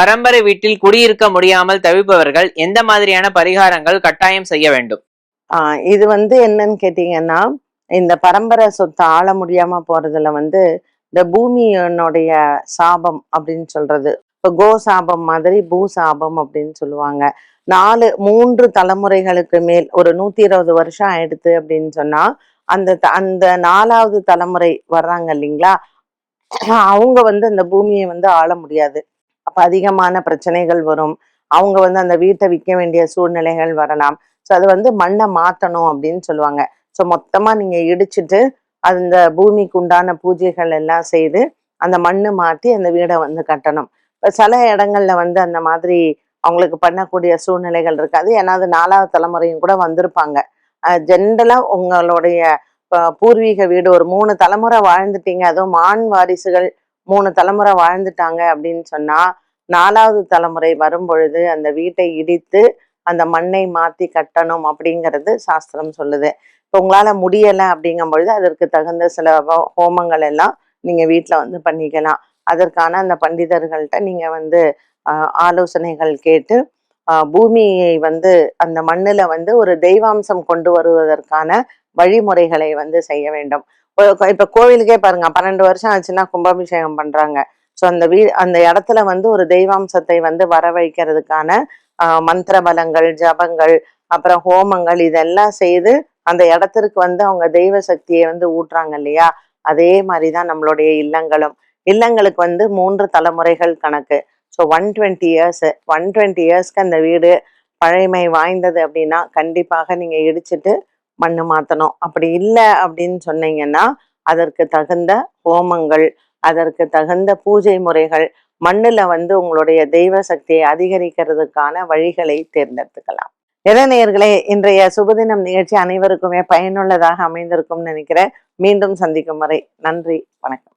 பரம்பரை வீட்டில் குடியிருக்க முடியாமல் தவிப்பவர்கள் எந்த மாதிரியான பரிகாரங்கள் கட்டாயம் செய்ய வேண்டும்? இது வந்து என்னன்னு கேட்டீங்கன்னா இந்த பரம்பரை சொத்தை ஆள முடியாம போறதுல வந்து இந்த பூமியினுடைய சாபம் அப்படின்னு சொல்றது இப்போ கோ சாபம் மாதிரி பூ சாபம் அப்படின்னு சொல்லுவாங்க. நாலு மூன்று தலைமுறைகளுக்கு மேல் ஒரு நூத்தி இருபது வருஷம் ஆயிடுத்து அப்படின்னு சொன்னா அந்த த- அந்த நாலாவது தலைமுறை வர்றாங்க இல்லைங்களா? அவங்க வந்து அந்த பூமியை வந்து ஆள முடியாது. அப்போ அதிகமான பிரச்சனைகள் வரும். அவங்க வந்து அந்த வீட்டை விற்க வேண்டிய சூழ்நிலைகள் வரலாம். ஸோ அது வந்து மண்ணை மாத்தணும் அப்படின்னு சொல்லுவாங்க. ஸோ மொத்தமா நீங்க இடிச்சிட்டு அந்த பூமிக்கு உண்டான பூஜைகள் எல்லாம் செய்து அந்த மண்ணு மாற்றி அந்த வீடை வந்து கட்டணும். இப்போ சில இடங்கள்ல வந்து அந்த மாதிரி அவங்களுக்கு பண்ணக்கூடிய சூழ்நிலைகள் இருக்காது. ஏன்னா அது நாலாவது தலைமுறையும் கூட வந்திருப்பாங்க. ஜென்ரலாக உங்களுடைய பூர்வீக வீடு ஒரு மூணு தலைமுறை வாழ்ந்துட்டீங்க. அதுவும் மான் வாரிசுகள் மூணு தலைமுறை வாழ்ந்துட்டாங்க அப்படின்னு சொன்னா நாலாவது தலைமுறை வரும் பொழுது அந்த வீட்டை இடித்து அந்த மண்ணை மாத்தி கட்டணும் அப்படிங்கிறது சாஸ்திரம் சொல்லுது. இப்போ உங்களால முடியலை அப்படிங்கும் பொழுது அதற்கு தகுந்த சில ஹோ- ஹோமங்கள் எல்லாம் நீங்க வீட்டில் வந்து பண்ணிக்கலாம். அதற்கான அந்த பண்டிதர்கள்ட்ட நீங்க வந்து ஆலோசனைகள் கேட்டு பூமியை வந்து அந்த மண்ணில் வந்து ஒரு தெய்வாம்சம் கொண்டு வருவதற்கான வழிமுறைகளை வந்து செய்ய வேண்டும். இப்போ- இப்ப கோவிலுக்கே பாருங்க பன்னெண்டு வருஷம் ஆச்சுன்னா கும்பாபிஷேகம் பண்றாங்க. ஸோ அந்த வீ அந்த இடத்துல வந்து ஒரு தெய்வாம்சத்தை வந்து வரவழைக்கிறதுக்கான மந்திர பலங்கள் ஜபங்கள் அப்புறம் ஹோமங்கள் இதெல்லாம் செய்து அந்த இடத்திற்கு வந்து அவங்க தெய்வ சக்தியை வந்து ஊட்டுறாங்க இல்லையா? அதே மாதிரிதான் நம்மளுடைய இல்லங்களும். இல்லங்களுக்கு வந்து மூன்று தலைமுறைகள் கணக்கு. So one twenty years one twenty இயர்ஸ்க்கு அந்த வீடு பழைமை வாய்ந்தது அப்படின்னா கண்டிப்பாக நீங்க இடிச்சிட்டு மண்ணு மாற்றணும் அப்படி இல்லை அப்படின்னு சொன்னீங்கன்னா அதற்கு தகுந்த ஹோமங்கள் அதற்கு தகுந்த பூஜை முறைகள் மண்ணுல வந்து உங்களுடைய தெய்வ சக்தியை அதிகரிக்கிறதுக்கான வழிகளை தேர்ந்தெடுத்துக்கலாம். இளைஞர்களே இன்றைய சுபதினம் நிகழ்ச்சி அனைவருக்குமே பயனுள்ளதாக அமைந்திருக்கும்னு நினைக்கிறேன். மீண்டும் சந்திக்கும் வரை நன்றி வணக்கம்.